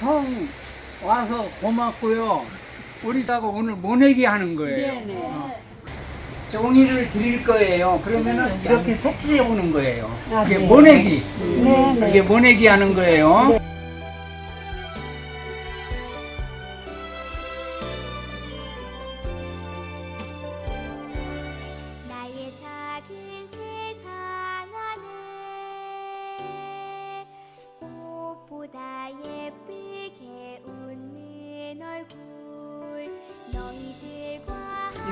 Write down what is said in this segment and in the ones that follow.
형 와서 고맙고요. 우리 자고 오늘 모내기 하는 거예요. 어. 종이를 드릴 거예요. 그러면은 이렇게 색칠해 보는 거예요. 이게 모내기. 이게 모내기 하는 거예요.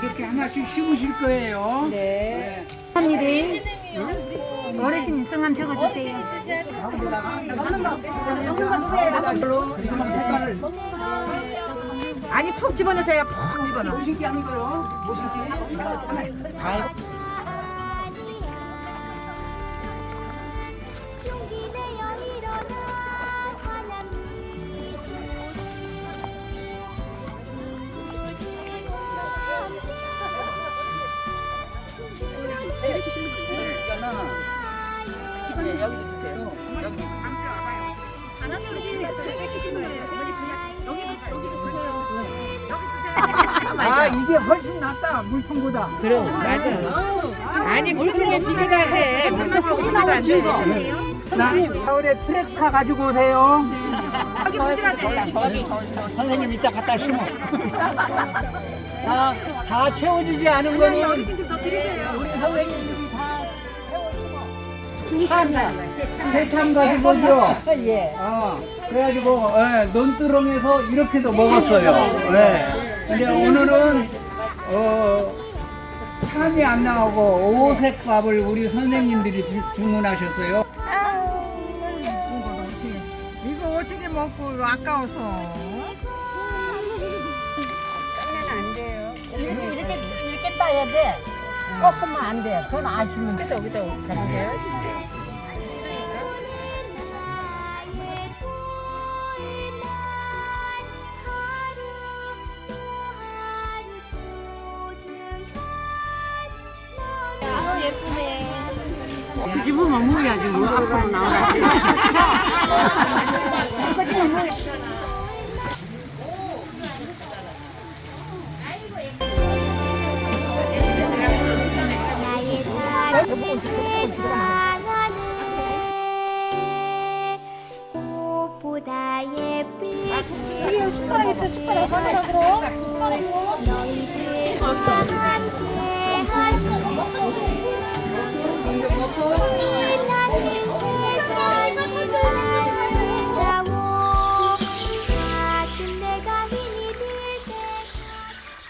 이렇게 하나씩 심으실 거예요. 네. 일이 어르신 성함 적어주세요. 아니 푹 집어넣으세요. 푹 집어넣어. 무신기 하는 거요. 무신기. 네, 여기 주세요. 여기. 아 이게 훨씬 낫다 물통보다. 그래 맞아. 아니 물통에 비교가 해. 물통하고 비교가 안 돼. 나 서울에 트랙카 가지고 오세요. 부지런해. 선생님 이따 갖다 심어. 다, 다 채워주지 않은 거는 우리. 참, 새참 가지고 죠 예. 어, 그래가지고 예, 논두렁에서 이렇게도 먹었어요. 예. 근데 오늘은 어, 참이 안 나오고 오색밥을 우리 선생님들이 주, 주문하셨어요. 이거 어떻게 먹고 아까워서. 이렇게 이렇게 이렇게 따야 돼. 꺾으면 안 돼. 그건 돼. 그래서 여기다 잡으세요. 너 예쁘네 뒤집으면 무야지 뭐 앞으로 나오 안에 꽃보다 예쁘게 숟가락 있어 숟가락 숟가락으로 너희들